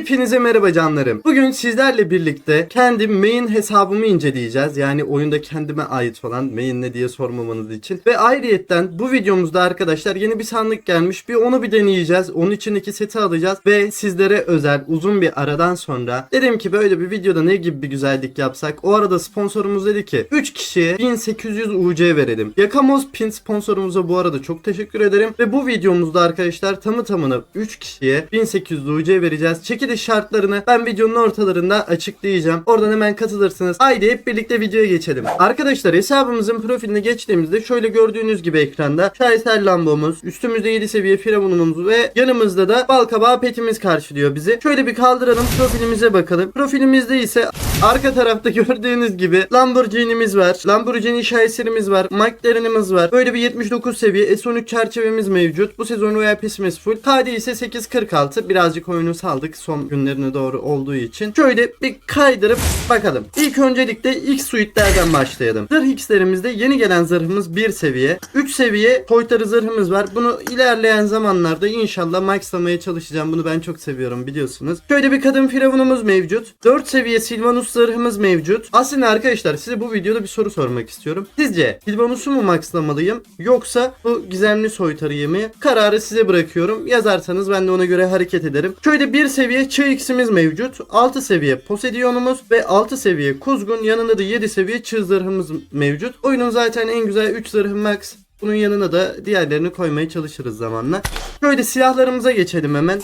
Hepinize merhaba canlarım. Bugün sizlerle birlikte kendi main hesabımı inceleyeceğiz. Yani oyunda kendime ait olan main ne diye sormamanız için. Ve ayrıyetten bu videomuzda arkadaşlar yeni bir sandık gelmiş. Bir onu bir deneyeceğiz. Onun için iki seti alacağız. Ve sizlere özel uzun bir aradan sonra dedim ki böyle bir videoda ne gibi bir güzellik yapsak. O arada sponsorumuz dedi ki 3 kişiye 1800 UC verelim. Yakamoz Pin sponsorumuza bu arada çok teşekkür ederim. Ve bu videomuzda arkadaşlar tamı tamına 3 kişiye 1800 UC vereceğiz. Çekiliş şartlarını ben videonun ortalarında açıklayacağım. Oradan hemen katılırsınız. Haydi hep birlikte videoya geçelim. Arkadaşlar hesabımızın profiline geçtiğimizde şöyle gördüğünüz gibi ekranda şaheser lambamız, üstümüzde 7 seviye firavunumuz ve yanımızda da balkabağı petimiz karşılıyor bizi. Şöyle bir kaldıralım profilimize bakalım. Profilimizde ise arka tarafta gördüğünüz gibi Lamborghini'miz var. Lamborghini şaheserimiz var. McLaren'imiz var. Böyle bir 79 seviye S13 çerçevemiz mevcut. Bu sezon Royal Pass'imiz full. KD ise 8.46. Birazcık oyunu saldık son günlerine doğru olduğu için. Şöyle bir kaydırıp bakalım. İlk öncelikle X suite'lerden başlayalım. Zırh X'lerimizde yeni gelen zırhımız 1 seviye. 3 seviye soytarı zırhımız var. Bunu ilerleyen zamanlarda inşallah maxlamaya çalışacağım. Bunu ben çok seviyorum biliyorsunuz. Şöyle bir kadın firavunumuz mevcut. 4 seviye Silvanus zırhımız mevcut. Aslında arkadaşlar size bu videoda bir soru sormak istiyorum. Sizce Silvanus'u mu maxlamalıyım yoksa bu gizemli soytarıyı mı? Kararı size bırakıyorum. Yazarsanız ben de ona göre hareket ederim. Şöyle bir seviye çığ X'imiz mevcut. 6 seviye Poseidon'umuz ve 6 seviye Kuzgun yanında da 7 seviye çığ zırhımız mevcut. Oyunun zaten en güzel 3 zırhı max. Bunun yanına da diğerlerini koymaya çalışırız zamanla. Şöyle silahlarımıza geçelim hemen.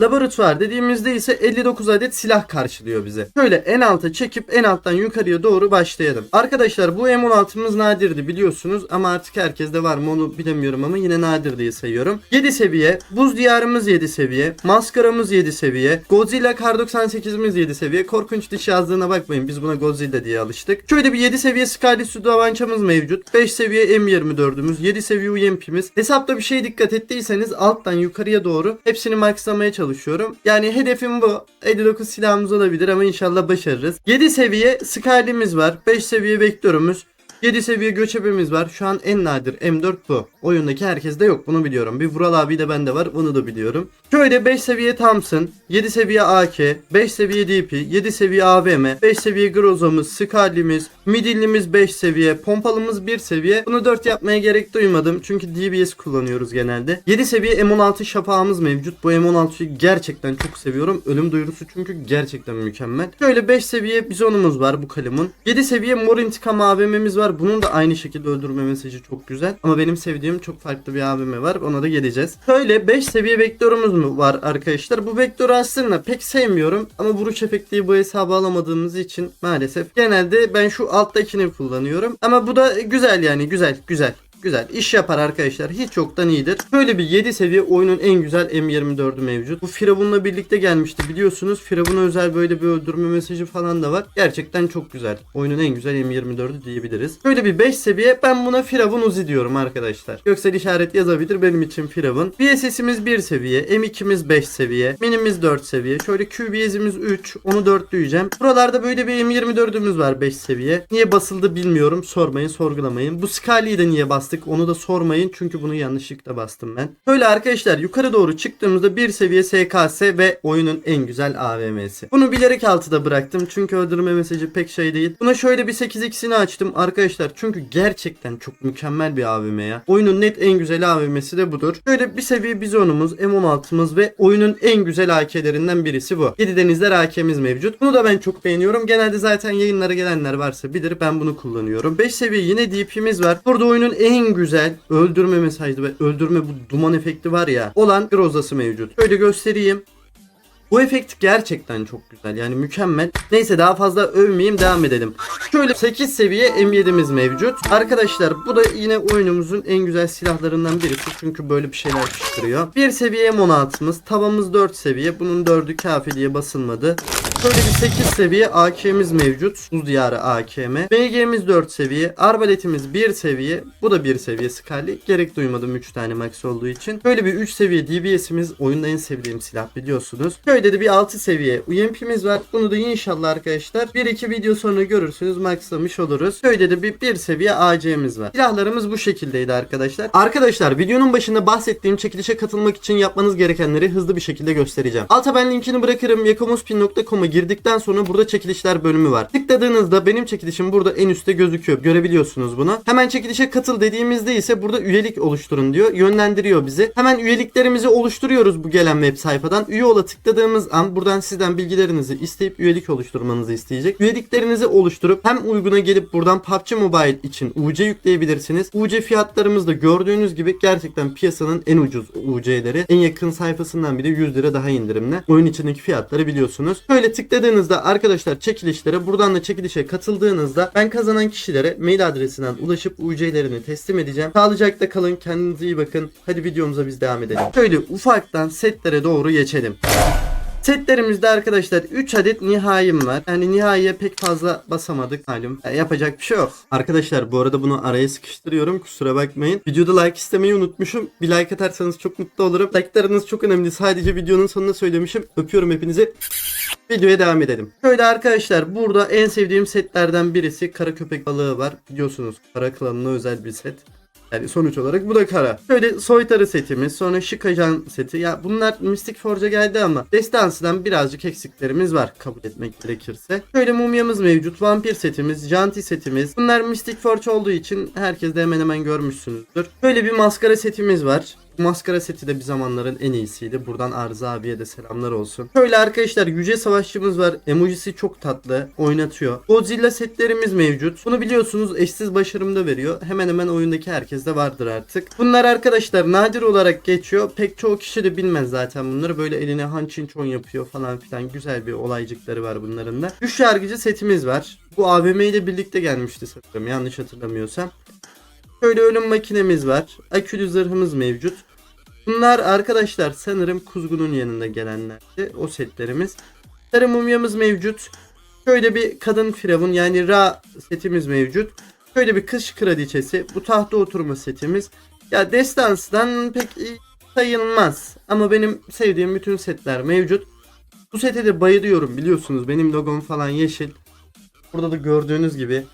Laboratuvar dediğimizde ise 59 adet silah karşılıyor bize. Şöyle en alta çekip en alttan yukarıya doğru başlayalım. Arkadaşlar bu M16'mız nadirdi biliyorsunuz ama artık herkeste var mı onu bilemiyorum ama yine nadir diye sayıyorum. 7 seviye, buz diyarımız 7 seviye, maskaramız 7 seviye, Godzilla Kar 98'imiz 7 seviye. Korkunç diş yazdığına bakmayın biz buna Godzilla diye alıştık. Şöyle bir 7 seviye Skyly Sudo avançamız mevcut. 5 seviye M24'ümüz, 7 seviye UMP'miz. Hesapta bir şey dikkat ettiyseniz alttan yukarıya doğru hepsini maxlamaya çalışıyorum. Yani hedefim bu. 59 silahımız olabilir ama inşallah başarırız. 7 seviye Skylim'imiz var. 5 seviye Vektörümüz. 7 seviye göçebemiz var. Şu an en nadir M4 bu. Oyundaki herkeste yok bunu biliyorum. Bir Vural abi de bende var bunu da biliyorum. Şöyle 5 seviye Thompson, 7 seviye AK, 5 seviye DP, 7 seviye AVM, 5 seviye Groza'mız, Scarly'miz, Midillimiz 5 seviye, pompalımız 1 seviye. Bunu 4 yapmaya gerek duymadım çünkü DBS kullanıyoruz genelde. 7 seviye M16 şafağımız mevcut. Bu M16'yı gerçekten çok seviyorum. Ölüm duyurusu çünkü gerçekten mükemmel. Şöyle 5 seviye bizonumuz var bu kalemun. 7 seviye mor intikam AVM'miz var. Bunun da aynı şekilde öldürme mesajı çok güzel. Ama benim sevdiğim çok farklı bir AVM var. Ona da geleceğiz. Şöyle 5 seviye vektörümüz mü var arkadaşlar? Bu vektörü aslında pek sevmiyorum. Ama vuruş efektiyi bu hesaba alamadığımız için maalesef. Genelde ben şu alttakini kullanıyorum. Ama bu da güzel yani güzel güzel. Güzel. iş yapar arkadaşlar. Hiç yoktan iyidir. Böyle bir 7 seviye oyunun en güzel M24'ü mevcut. Bu Firavun'la birlikte gelmişti biliyorsunuz. Firavun'a özel böyle bir öldürme mesajı falan da var. Gerçekten çok güzel. Oyunun en güzel M24'ü diyebiliriz. Böyle bir 5 seviye. Ben buna Firavun Uzi diyorum arkadaşlar. Göksel işaret yazabilir benim için Firavun. BSS'imiz 1 seviye. M2'miz 5 seviye. Minimiz 4 seviye. Şöyle QBS'imiz 3. Onu 4 diyeceğim. Buralarda böyle bir M24'ümüz var 5 seviye. Niye basıldı bilmiyorum. Sormayın sorgulamayın. Bu Scully'yi de niye bastık onu da sormayın çünkü bunu yanlışlıkla bastım ben. Böyle arkadaşlar yukarı doğru çıktığımızda bir seviye SKS ve oyunun en güzel AVM'si. Bunu bilerek altıda bıraktım çünkü öldürme mesajı pek şey değil. Buna şöyle bir 8x'ini açtım arkadaşlar çünkü gerçekten çok mükemmel bir AVM ya. Oyunun net en güzel AVM'si de budur. Şöyle bir seviye bizonumuz, M16'mız ve oyunun en güzel AK'lerinden birisi bu. 7 denizler AK'miz mevcut. Bunu da ben çok beğeniyorum. Genelde zaten yayınlara gelenler varsa bilir ben bunu kullanıyorum. 5 seviye yine DP'miz var. Burada oyunun en güzel öldürme mesajı ve öldürme bu duman efekti var ya olan Groza'sı mevcut. Şöyle göstereyim. Bu efekt gerçekten çok güzel yani mükemmel. Neyse daha fazla övmeyeyim devam edelim. Şöyle 8 seviye M7'miz mevcut. Arkadaşlar bu da yine oyunumuzun en güzel silahlarından birisi. Çünkü böyle bir şeyler fışkırıyor. Bir seviye M16'mız. Tavamız 4 seviye. Bunun 4'ü kafi diye basılmadı. Böyle bir 8 seviye AK'miz mevcut. Buz diyarı AKM. BG'miz 4 seviye. Arbaletimiz 1 seviye. Bu da 1 seviye Scully. Gerek duymadım 3 tane max olduğu için. Böyle bir 3 seviye DBS'imiz. Oyunda en sevdiğim silah biliyorsunuz. Şöyle de bir 6 seviye UMP'miz var. Bunu da inşallah arkadaşlar 1-2 video sonra görürsünüz. Maxlamış oluruz. Şöyle de bir 1 seviye AC'miz var. Silahlarımız bu şekildeydi arkadaşlar. Arkadaşlar videonun başında bahsettiğim çekilişe katılmak için yapmanız gerekenleri hızlı bir şekilde göstereceğim. Alta ben linkini bırakırım. Yakomospin.com'a girdikten sonra burada çekilişler bölümü var. Tıkladığınızda benim çekilişim burada en üstte gözüküyor. Görebiliyorsunuz bunu. Hemen çekilişe katıl dediğimizde ise burada üyelik oluşturun diyor. Yönlendiriyor bizi. Hemen üyeliklerimizi oluşturuyoruz bu gelen web sayfadan. Üye ola tıkladığımız an buradan sizden bilgilerinizi isteyip üyelik oluşturmanızı isteyecek. Üyeliklerinizi oluşturup hem uyguna gelip buradan PUBG Mobile için UC yükleyebilirsiniz. UC fiyatlarımız da gördüğünüz gibi gerçekten piyasanın en ucuz UC'leri. En yakın sayfasından bile 100 lira daha indirimli. Oyun içindeki fiyatları biliyorsunuz. Böyle tıkladığınızda arkadaşlar çekilişlere buradan da çekilişe katıldığınızda ben kazanan kişilere mail adresinden ulaşıp UC'lerini teslim edeceğim. Sağlıcakla kalın. Kendinize iyi bakın. Hadi videomuza biz devam edelim. Şöyle ufaktan setlere doğru geçelim. Setlerimizde arkadaşlar 3 adet nihayim var. Yani nihayiye pek fazla basamadık malum. Yani yapacak bir şey yok. Arkadaşlar bu arada bunu araya sıkıştırıyorum. Kusura bakmayın. Videoda like istemeyi unutmuşum. Bir like atarsanız çok mutlu olurum. Like'larınız çok önemli. Sadece videonun sonunda söylemişim. Öpüyorum hepinizi. Videoya devam edelim. Şöyle arkadaşlar burada en sevdiğim setlerden birisi kara köpek balığı var. Biliyorsunuz kara klanına özel bir set. Yani sonuç olarak bu da kara. Şöyle soytarı setimiz, sonra şık ajan seti. Ya bunlar Mystic Forge'a geldi ama destansıdan birazcık eksiklerimiz var kabul etmek gerekirse. Şöyle mumyamız mevcut, vampir setimiz, janti setimiz. Bunlar Mystic Forge olduğu için herkes de hemen hemen görmüşsünüzdür. Böyle bir maskara setimiz var. Maskara seti de bir zamanların en iyisiydi. Buradan Arıza abiye de selamlar olsun. Şöyle arkadaşlar yüce savaşçımız var. Emojisi çok tatlı. Oynatıyor. Godzilla setlerimiz mevcut. Bunu biliyorsunuz eşsiz başarımda veriyor. Hemen hemen oyundaki herkeste vardır artık. Bunlar arkadaşlar nadir olarak geçiyor. Pek çoğu kişi de bilmez zaten bunları. Böyle eline hançinçon yapıyor falan filan. Güzel bir olaycıkları var bunların da. Güç yargıcı setimiz var. Bu AVM ile birlikte gelmişti sanırım yanlış hatırlamıyorsam. Şöyle ölüm makinemiz var. Akülü zırhımız mevcut. Bunlar arkadaşlar sanırım kuzgunun yanında gelenlerdi. O setlerimiz. Sarı mumyamız mevcut. Şöyle bir kadın firavun yani Ra setimiz mevcut. Şöyle bir kış kraliçesi. Bu tahta oturma setimiz. Ya destansdan pek iyi sayılmaz. Ama benim sevdiğim bütün setler mevcut. Bu sete de bayılıyorum biliyorsunuz. Benim logom falan yeşil. Burada da gördüğünüz gibi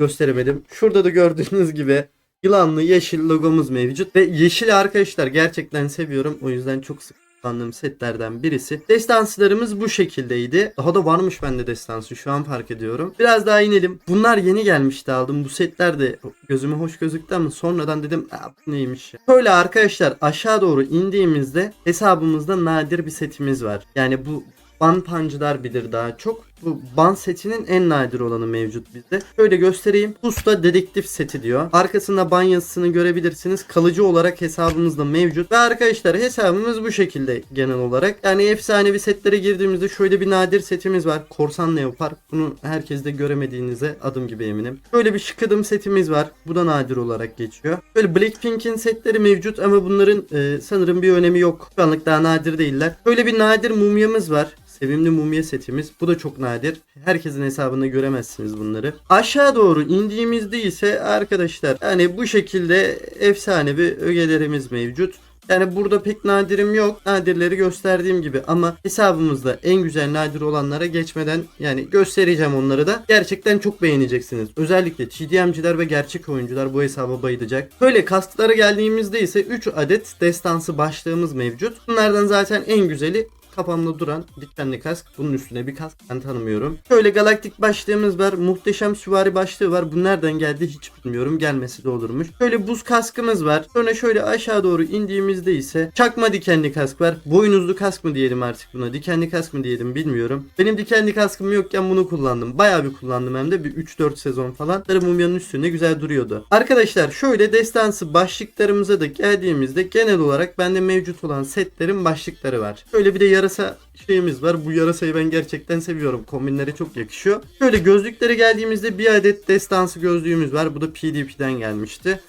gösteremedim. Şurada da gördüğünüz gibi yılanlı yeşil logomuz mevcut. Ve yeşil arkadaşlar gerçekten seviyorum. O yüzden çok sık kullandığım setlerden birisi. Destanslarımız bu şekildeydi. Daha da varmış bende destansı şu an fark ediyorum. Biraz daha inelim. Bunlar yeni gelmişti aldım. Bu setler de gözüme hoş gözüktü ama sonradan dedim bu neymiş ya. Böyle arkadaşlar aşağı doğru indiğimizde hesabımızda nadir bir setimiz var. Yani bu ban pancılar bilir daha çok. Bu ban setinin en nadir olanı mevcut bizde. Şöyle göstereyim. Usta dedektif seti diyor. Arkasında ban yazısını görebilirsiniz. Kalıcı olarak hesabımızda mevcut. Ve arkadaşlar hesabımız bu şekilde genel olarak. Yani efsanevi setlere girdiğimizde şöyle bir nadir setimiz var. Korsan Leopard. Bunu herkes de göremediğinize adım gibi eminim. Böyle bir şıkıdım setimiz var. Bu da nadir olarak geçiyor. Böyle Blackpink'in setleri mevcut ama bunların e, sanırım bir önemi yok. Şu anlık daha nadir değiller. Böyle bir nadir mumyamız var. Sevimli mumya setimiz. Bu da çok nadir. Herkesin hesabında göremezsiniz bunları. Aşağı doğru indiğimizde ise arkadaşlar yani bu şekilde efsane bir ögelerimiz mevcut. Yani burada pek nadirim yok. Nadirleri gösterdiğim gibi ama hesabımızda en güzel nadir olanlara geçmeden yani göstereceğim onları da. Gerçekten çok beğeneceksiniz. Özellikle TDM'ciler ve gerçek oyuncular bu hesaba bayılacak. Böyle kastlara geldiğimizde ise 3 adet destansı başlığımız mevcut. Bunlardan zaten en güzeli kafamda duran dikenli kask. Bunun üstüne bir kask ben tanımıyorum. Şöyle galaktik başlığımız var. Muhteşem süvari başlığı var. Bu nereden geldi hiç bilmiyorum. Gelmesi de olurmuş. Şöyle buz kaskımız var. Sonra şöyle aşağı doğru indiğimizde ise çakma dikenli kask var. Boynuzlu kask mı diyelim artık buna. Dikenli kask mı diyelim bilmiyorum. Benim dikenli kaskım yokken bunu kullandım. Bayağı bir kullandım hem de bir 3-4 sezon falan. Sarı mumyanın üstünde güzel duruyordu. Arkadaşlar şöyle destansı başlıklarımıza da geldiğimizde genel olarak bende mevcut olan setlerin başlıkları var. Şöyle bir de yarasa şeyimiz var. Bu yarasayı ben gerçekten seviyorum. Kombinlere çok yakışıyor. Şöyle gözlüklere geldiğimizde bir adet destansı gözlüğümüz var. Bu da PDP'den gelmişti.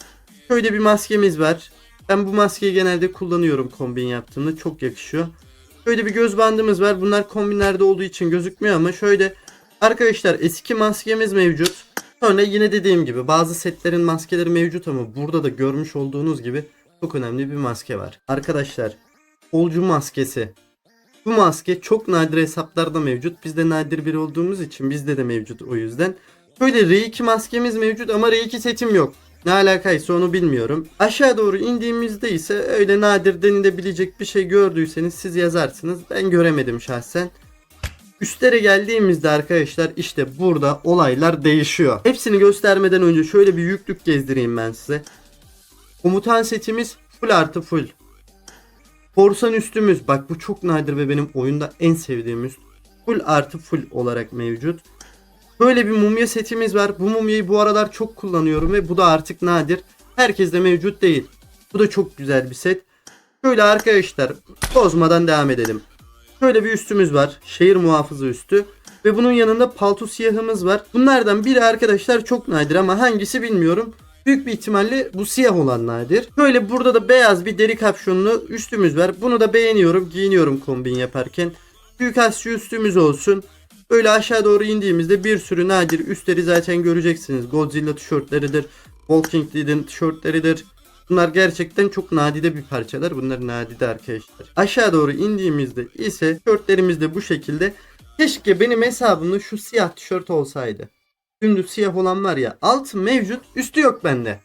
Şöyle bir maskemiz var. Ben bu maskeyi genelde kullanıyorum kombin yaptığımda. Çok yakışıyor. Şöyle bir göz bandımız var. Bunlar kombinlerde olduğu için gözükmüyor ama şöyle arkadaşlar eski maskemiz mevcut. Sonra yine dediğim gibi bazı setlerin maskeleri mevcut ama burada da görmüş olduğunuz gibi çok önemli bir maske var. Arkadaşlar Olcu maskesi. Bu maske çok nadir hesaplarda mevcut. Biz de nadir biri olduğumuz için bizde de mevcut o yüzden. Böyle R2 maskemiz mevcut ama R2 setim yok. Ne alakaysa onu bilmiyorum. Aşağı doğru indiğimizde ise öyle nadir denilebilecek bir şey gördüyseniz siz yazarsınız. Ben göremedim şahsen. Üstlere geldiğimizde arkadaşlar işte burada olaylar değişiyor. Hepsini göstermeden önce şöyle bir yüklük gezdireyim ben size. Komutan setimiz full artı full. Korsan üstümüz bak bu çok nadir ve benim oyunda en sevdiğim üst. Full artı full olarak mevcut. Böyle bir mumya setimiz var. Bu mumyayı bu aralar çok kullanıyorum ve bu da artık nadir. Herkeste mevcut değil. Bu da çok güzel bir set. Şöyle arkadaşlar bozmadan devam edelim. Şöyle bir üstümüz var. Şehir muhafızı üstü. Ve bunun yanında palto siyahımız var. Bunlardan biri arkadaşlar çok nadir ama hangisi bilmiyorum. Büyük bir ihtimalle bu siyah olan nadir. Böyle burada da beyaz bir deri kapşonlu üstümüz var. Bunu da beğeniyorum. Giyiniyorum kombin yaparken. Büyük asçı üstümüz olsun. Böyle aşağı doğru indiğimizde bir sürü nadir üstleri zaten göreceksiniz. Godzilla tişörtleridir. Walking Dead'in tişörtleridir. Bunlar gerçekten çok nadide bir parçalar. Bunlar nadide arkadaşlar. Aşağı doğru indiğimizde ise tişörtlerimiz de bu şekilde. Keşke benim hesabımda şu siyah tişört olsaydı. Dümdüz siyah olan var ya altı mevcut üstü yok bende.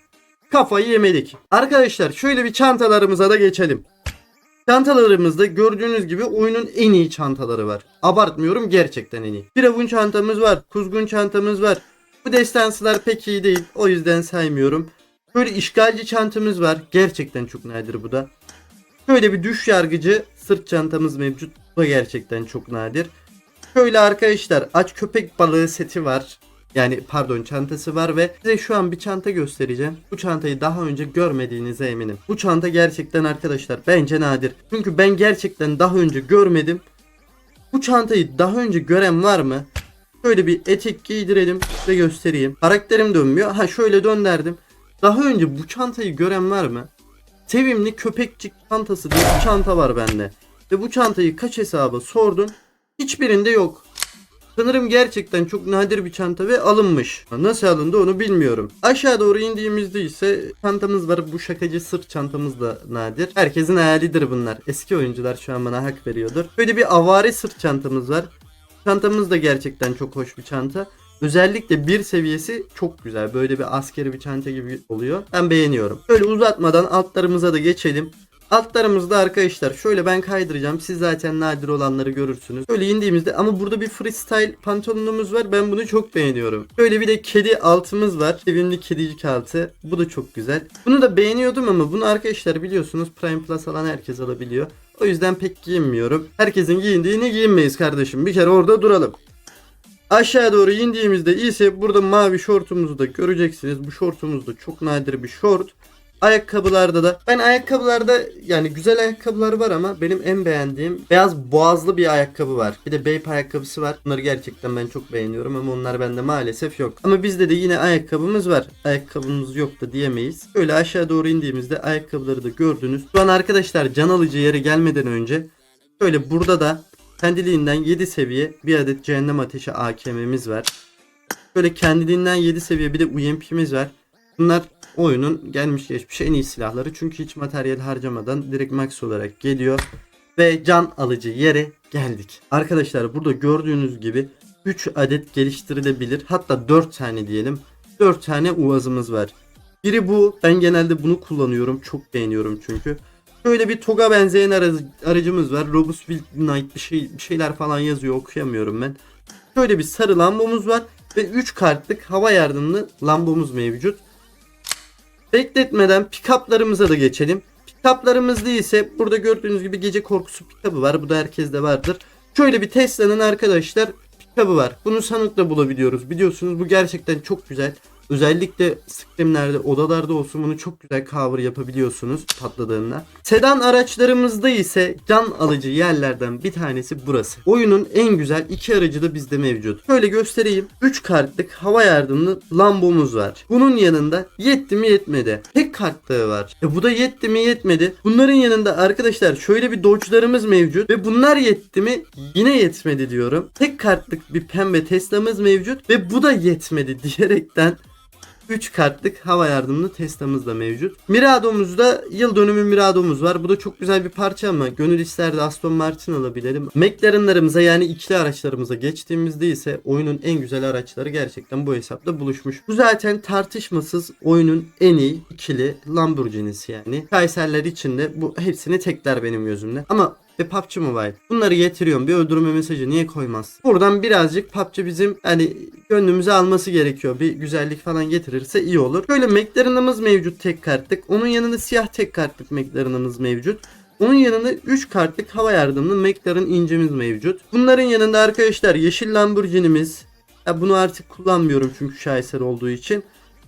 Kafayı yemedik. Arkadaşlar şöyle bir çantalarımıza da geçelim. Çantalarımızda gördüğünüz gibi oyunun en iyi çantaları var. Abartmıyorum gerçekten en iyi. Firavun çantamız var. Kuzgun çantamız var. Bu destansılar pek iyi değil. O yüzden saymıyorum. Böyle işgalci çantamız var. Gerçekten çok nadir bu da. Şöyle bir düş yargıcı sırt çantamız mevcut. Bu da gerçekten çok nadir. Şöyle arkadaşlar aç köpek balığı seti var. Yani pardon çantası var ve size şu an bir çanta göstereceğim. Bu çantayı daha önce görmediğinize eminim. Bu çanta gerçekten arkadaşlar bence nadir. Çünkü ben gerçekten daha önce görmedim. Bu çantayı daha önce gören var mı? Şöyle bir etek giydirelim ve göstereyim. Karakterim dönmüyor. Ha şöyle döndürdüm. Daha önce bu çantayı gören var mı? Sevimli köpekçik çantası diye bir çanta var bende. Ve bu çantayı kaç hesaba sordum. Hiçbirinde yok. Sanırım gerçekten çok nadir bir çanta ve alınmış. Nasıl alındı onu bilmiyorum. Aşağı doğru indiğimizde ise çantamız var. Bu şakacı sırt çantamız da nadir. Herkesin hayalidir bunlar. Eski oyuncular şu an bana hak veriyordur. Böyle bir avari sırt çantamız var. Çantamız da gerçekten çok hoş bir çanta. Özellikle bir seviyesi çok güzel. Böyle bir askeri bir çanta gibi oluyor. Ben beğeniyorum. Böyle uzatmadan altlarımıza da geçelim. Altlarımızda arkadaşlar şöyle ben kaydıracağım. Siz zaten nadir olanları görürsünüz. Böyle indiğimizde ama burada bir freestyle pantolonumuz var. Ben bunu çok beğeniyorum. Böyle bir de kedi altımız var. Sevimli kedicik altı. Bu da çok güzel. Bunu da beğeniyordum ama bunu arkadaşlar biliyorsunuz Prime Plus alan herkes alabiliyor. O yüzden pek giyinmiyorum. Herkesin giyindiğini giyinmeyiz kardeşim. Bir kere orada duralım. Aşağı doğru indiğimizde ise burada mavi şortumuzu da göreceksiniz. Bu şortumuz da çok nadir bir şort. Ayakkabılarda da ben ayakkabılarda yani güzel ayakkabılar var ama benim en beğendiğim beyaz boğazlı bir ayakkabı var. Bir de Bape ayakkabısı var. Bunları gerçekten ben çok beğeniyorum ama onlar bende maalesef yok. Ama bizde de yine ayakkabımız var. Ayakkabımız yok da diyemeyiz. Böyle aşağı doğru indiğimizde ayakkabıları da gördünüz. Şu an arkadaşlar can alıcı yere gelmeden önce şöyle burada da kendiliğinden 7 seviye bir adet cehennem ateşi AKM'miz var. Böyle kendiliğinden 7 seviye bir de UMP'miz var. Bunlar oyunun gelmiş geçmiş en iyi silahları. Çünkü hiç materyal harcamadan direkt max olarak geliyor. Ve can alıcı yere geldik. Arkadaşlar burada gördüğünüz gibi 3 adet geliştirilebilir. Hatta 4 tane diyelim. 4 tane uvazımız var. Biri bu. Ben genelde bunu kullanıyorum. Çok beğeniyorum çünkü. Şöyle bir toga benzeyen aracı- aracımız var. Robust Wild Knight bir, şey, bir şeyler falan yazıyor. Okuyamıyorum ben. Şöyle bir sarı lambomuz var. Ve 3 kartlık hava yardımlı lambomuz mevcut. Bekletmeden pick-up'larımıza da geçelim. Pick-up'larımızda ise burada gördüğünüz gibi gece korkusu pick-up'ı var. Bu da herkeste vardır. Şöyle bir Tesla'nın arkadaşlar pick-up'ı var. Bunu sanıkla bulabiliyoruz. Biliyorsunuz bu gerçekten çok güzel. Özellikle scrimlerde, odalarda olsun bunu çok güzel cover yapabiliyorsunuz patladığında. Sedan araçlarımızda ise can alıcı yerlerden bir tanesi burası. Oyunun en güzel iki aracı da bizde mevcut. Şöyle göstereyim. 3 kartlık hava yardımlı Lambomuz var. Bunun yanında yetti mi yetmedi. Tek kartlığı var. E bu da yetti mi yetmedi. Bunların yanında arkadaşlar şöyle bir dodge'larımız mevcut ve bunlar yetti mi yine yetmedi diyorum. Tek kartlık bir pembe Tesla'mız mevcut ve bu da yetmedi diyerekten 3 kartlık hava yardımlı Tesla'mız da mevcut. Mirado'muzda yıl dönümü Mirado'muz var. Bu da çok güzel bir parça ama gönül isterdi Aston Martin alabilelim. McLaren'larımıza yani ikili araçlarımıza geçtiğimizde ise oyunun en güzel araçları gerçekten bu hesapta buluşmuş. Bu zaten tartışmasız oyunun en iyi ikili Lamborghini'si yani. Kayserler için de bu hepsini tekler benim gözümde. Ama ve PUBG Mobile. Bunları getiriyorum. Bir öldürme mesajı niye koymaz? Buradan birazcık PUBG bizim hani gönlümüze alması gerekiyor. Bir güzellik falan getirirse iyi olur. Şöyle McLaren'ımız mevcut tek kartlık. Onun yanında siyah tek kartlık McLaren'ımız mevcut. Onun yanında 3 kartlık hava yardımlı McLaren incemiz mevcut. Bunların yanında arkadaşlar yeşil Lamborghini'miz. Ya bunu artık kullanmıyorum çünkü şaheser olduğu için.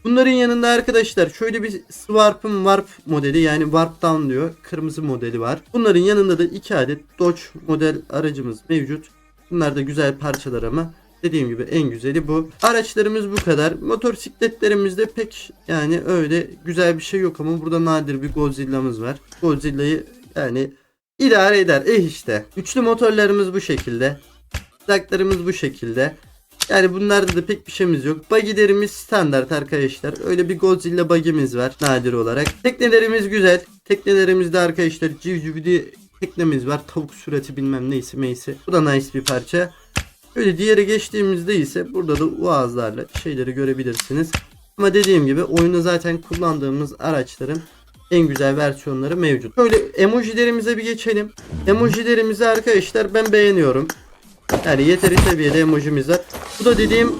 Bunların yanında arkadaşlar şöyle bir Swarp'ın Warp modeli yani Warp Down diyor. Kırmızı modeli var. Bunların yanında da 2 adet Dodge model aracımız mevcut. Bunlar da güzel parçalar ama dediğim gibi en güzeli bu. Araçlarımız bu kadar. Motosikletlerimizde pek yani öyle güzel bir şey yok ama burada nadir bir Godzilla'mız var. Godzilla'yı yani idare eder. Eh işte. Üçlü motorlarımız bu şekilde. Zaklarımız bu şekilde. Yani bunlarda da pek bir şeyimiz yok. Buggy'lerimiz standart arkadaşlar. Öyle bir Godzilla buggy'miz var nadir olarak. Teknelerimiz güzel. Teknelerimizde arkadaşlar civciv diye teknemiz var. Tavuk sureti bilmem neyse neyse. Bu da nice bir parça. Böyle diğeri geçtiğimizde ise burada da uazlarla şeyleri görebilirsiniz. Ama dediğim gibi oyunda zaten kullandığımız araçların en güzel versiyonları mevcut. Böyle emojilerimize bir geçelim. Emojilerimizi arkadaşlar ben beğeniyorum. Yani yeteri seviyede emojimiz var. Bu da dediğim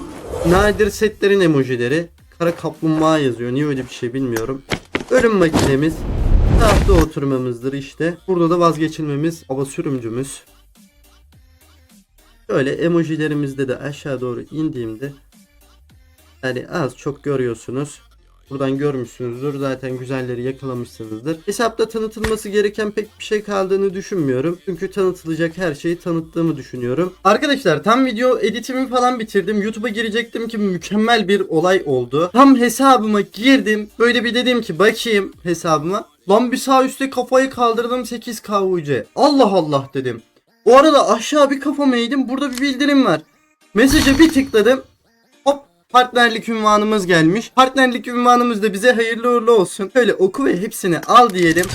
nadir setlerin emojileri. Kara kaplumbağa yazıyor. Niye öyle bir şey bilmiyorum. Ölüm makinemiz. Tahta oturmamızdır işte. Burada da vazgeçilmemiz hava sürümcümüz. Şöyle emojilerimizde de aşağı doğru indiğimde yani az çok görüyorsunuz. Buradan görmüşsünüzdür. Zaten güzelleri yakalamışsınızdır. Hesapta tanıtılması gereken pek bir şey kaldığını düşünmüyorum. Çünkü tanıtılacak her şeyi tanıttığımı düşünüyorum. Arkadaşlar tam video editimi falan bitirdim. YouTube'a girecektim ki mükemmel bir olay oldu. Tam hesabıma girdim. Böyle bir dedim ki bakayım hesabıma. Lan bir sağ üstte kafayı kaldırdım 8 KUC. Allah Allah dedim. O arada aşağı bir kafamı eğdim. Burada bir bildirim var. Mesaja bir tıkladım. Partnerlik ünvanımız gelmiş. Partnerlik ünvanımız da bize hayırlı uğurlu olsun. Şöyle oku ve hepsini al diyelim.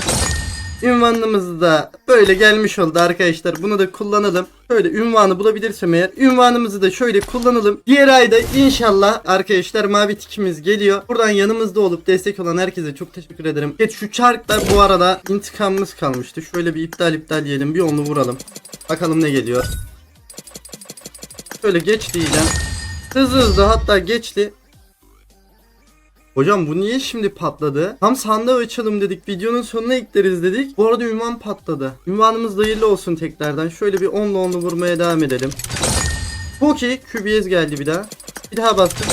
Ünvanımız da böyle gelmiş oldu arkadaşlar. Bunu da kullanalım. Şöyle ünvanı bulabilirsem eğer ünvanımızı da şöyle kullanalım. Diğer ayda inşallah arkadaşlar mavi tikimiz geliyor. Buradan yanımızda olup destek olan herkese çok teşekkür ederim. Evet şu çarklar bu arada intikamımız kalmıştı. Şöyle bir iptal iptal diyelim. Bir onu vuralım. Bakalım ne geliyor. Şöyle geç diyeceğim. Hızlı hızlı hatta geçti. Hocam bu niye şimdi patladı? Tam sandığı açalım dedik. Videonun sonuna ekleriz dedik. Bu arada ünvan patladı. Ünvanımız hayırlı olsun tekrardan. Şöyle bir 10'la 10'lu vurmaya devam edelim. Çok iyi. QBS geldi bir daha. Bir daha bastım.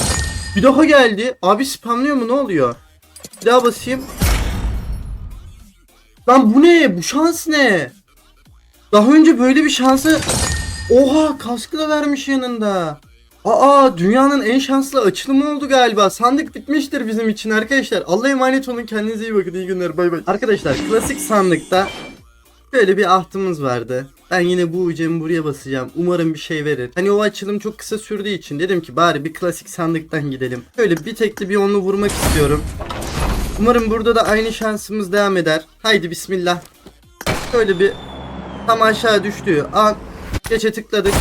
Bir daha geldi. Abi spamlıyor mu? Ne oluyor? Bir daha basayım. Lan bu ne? Bu şans ne? Daha önce böyle bir şansı... Oha kaskı da vermiş yanında. Aa dünyanın en şanslı açılımı oldu galiba. Sandık bitmiştir bizim için arkadaşlar. Allah'a emanet olun. Kendinize iyi bakın. İyi günler. Bay bay. Arkadaşlar klasik sandıkta böyle bir ahtımız vardı. Ben yine bu ucemi buraya basacağım. Umarım bir şey verir. Hani o açılım çok kısa sürdüğü için dedim ki bari bir klasik sandıktan gidelim. Böyle bir tekli bir onlu vurmak istiyorum. Umarım burada da aynı şansımız devam eder. Haydi bismillah. Şöyle bir tam aşağı düştüğü an geçe tıkladık.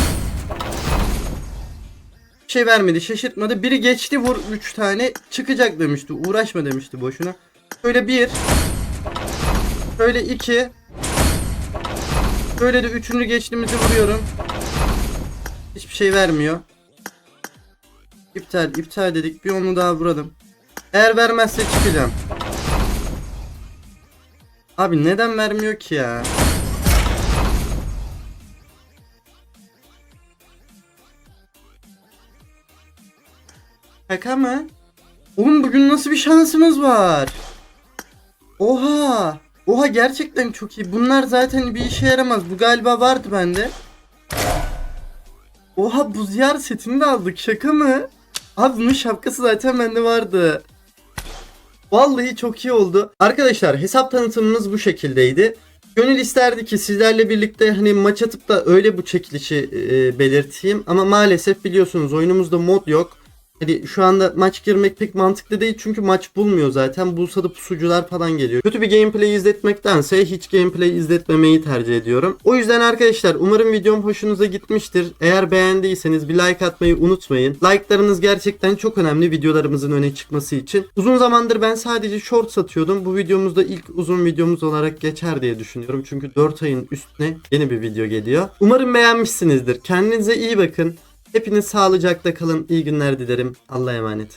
Şey vermedi şaşırtmadı. Biri geçti vur 3 tane çıkacak demişti. Uğraşma demişti boşuna. Şöyle bir. Şöyle iki. Böyle de üçüncü geçtiğimizi vuruyorum. Hiçbir şey vermiyor. İptal iptal dedik. Bir onu daha vuralım. Eğer vermezse çıkacağım. Abi neden vermiyor ki ya? Şaka mı? Oğlum bugün nasıl bir şansımız var? Oha! Oha gerçekten çok iyi. Bunlar zaten bir işe yaramaz. Bu galiba vardı bende. Oha buz yer setini de aldık. Şaka mı? Abi bunun şapkası zaten bende vardı. Vallahi çok iyi oldu. Arkadaşlar hesap tanıtımımız bu şekildeydi. Gönül isterdi ki sizlerle birlikte hani maç atıp da öyle bu çekilişi e, belirteyim. Ama maalesef biliyorsunuz oyunumuzda mod yok. Hani şu anda maç girmek pek mantıklı değil çünkü maç bulmuyor zaten. Bulsa da pusucular falan geliyor. Kötü bir gameplay izletmektense hiç gameplay izletmemeyi tercih ediyorum. O yüzden arkadaşlar umarım videom hoşunuza gitmiştir. Eğer beğendiyseniz bir like atmayı unutmayın. Like'larınız gerçekten çok önemli videolarımızın öne çıkması için. Uzun zamandır ben sadece short satıyordum. Bu videomuzda ilk uzun videomuz olarak geçer diye düşünüyorum. Çünkü 4 ayın üstüne yeni bir video geliyor. Umarım beğenmişsinizdir. Kendinize iyi bakın. Hepiniz sağlıcakla kalın. İyi günler dilerim. Allah'a emanet.